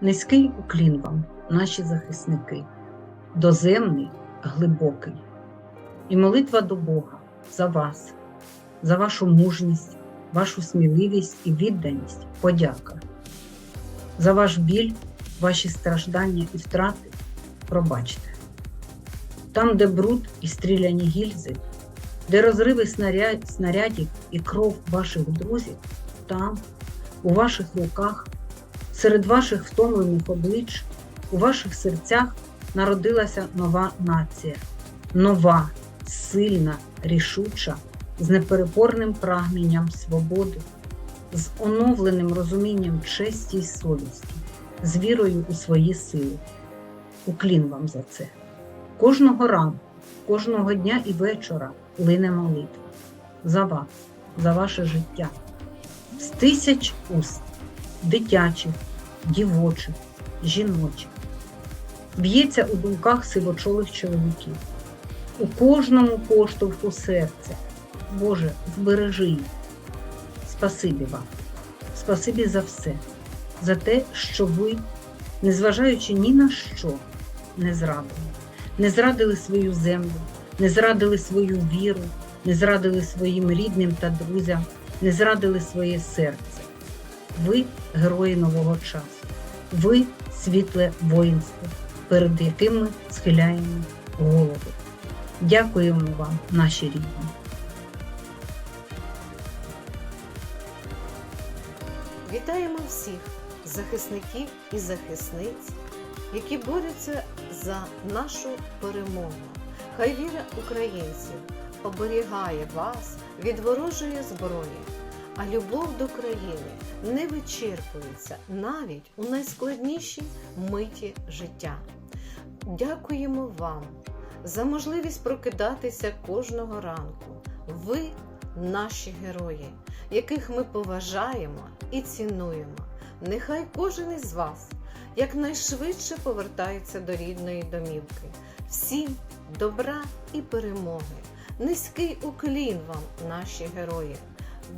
Низький уклін вам, наші захисники, доземний, глибокий. І молитва до Бога за вас, за вашу мужність, вашу сміливість і відданість, подяка. За ваш біль, ваші страждання і втрати пробачте. Там, де бруд і стріляні гільзи, де розриви снарядів і кров ваших друзів, там, у ваших руках, серед ваших втомлених облич, у ваших серцях народилася нова нація, нова, сильна, рішуча, з непереборним прагненням свободи, з оновленим розумінням честі й совісті, з вірою у свої сили. Уклін вам за це. Кожного ранку, кожного дня і вечора лине молитва за вас, за ваше життя. З тисяч уст дитячих, дівочих, жіночих. Б'ється у думках сивочолих чоловіків. У кожному поштовху серця. Боже, збережи їх. Спасибі вам. Спасибі за все, за те, що ви, незважаючи ні на що, не зрадили. Не зрадили свою землю, не зрадили свою віру, не зрадили своїм рідним та друзям, не зрадили своє серце. Ви герої нового часу. Ви світле воїнство, перед яким ми схиляємо голову. Дякуємо вам, наші рідні. Вітаємо всіх захисників і захисниць, які борються за нашу перемогу. Хай віра українців оберігає вас від ворожої зброї, а любов до країни не вичерпується навіть у найскладнішій миті життя. Дякуємо вам за можливість прокидатися кожного ранку. Ви наші герої, яких ми поважаємо і цінуємо. Нехай кожен із вас якнайшвидше повертається до рідної домівки. Всім добра і перемоги. Низький уклін вам, наші герої.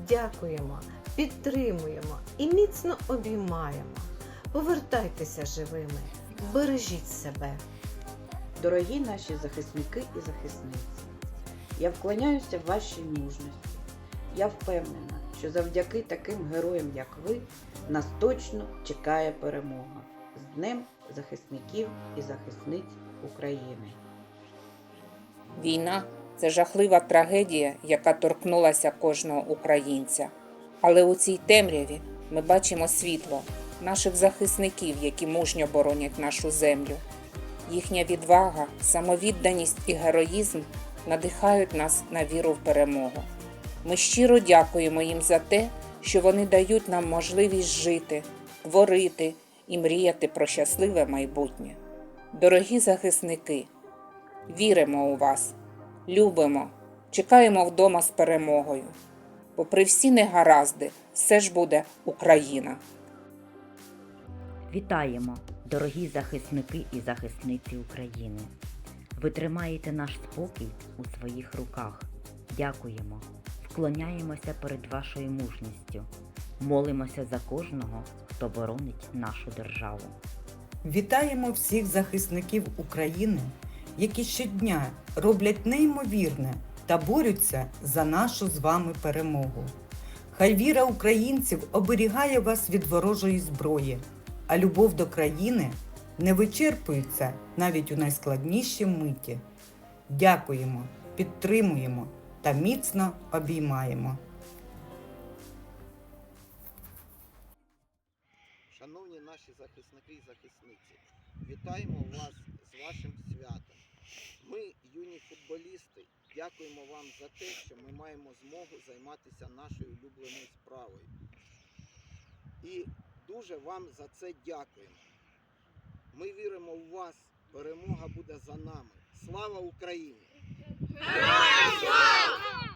Дякуємо, підтримуємо і міцно обіймаємо. Повертайтеся живими, бережіть себе. Дорогі наші захисники і захисниці, я вклоняюся вашій мужності. Я впевнена, що завдяки таким героям, як ви, нас точно чекає перемога з Днем захисників і захисниць України. Війна це жахлива трагедія, яка торкнулася кожного українця. Але у цій темряві ми бачимо світло наших захисників, які мужньо боронять нашу землю. Їхня відвага, самовідданість і героїзм надихають нас на віру в перемогу. Ми щиро дякуємо їм за те, що вони дають нам можливість жити, творити і мріяти про щасливе майбутнє. Дорогі захисники, віримо у вас, любимо, чекаємо вдома з перемогою. Попри всі негаразди, все ж буде Україна. Вітаємо, дорогі захисники і захисниці України. Ви тримаєте наш спокій у своїх руках. Дякуємо, вклоняємося перед вашою мужністю, молимося за кожного, хто боронить нашу державу. Вітаємо всіх захисників України, які щодня роблять неймовірне та борються за нашу з вами перемогу. Хай віра українців оберігає вас від ворожої зброї, а любов до країни не вичерпується навіть у найскладніші миті. Дякуємо, підтримуємо та міцно обіймаємо. Шановні наші захисники і захисниці, вітаємо вас з вашим святом. Ми, юні футболісти, дякуємо вам за те, що ми маємо змогу займатися нашою улюбленою справою. І дуже вам за це дякуємо. Ми віримо в вас, перемога буде за нами. Слава Україні! Героям слава!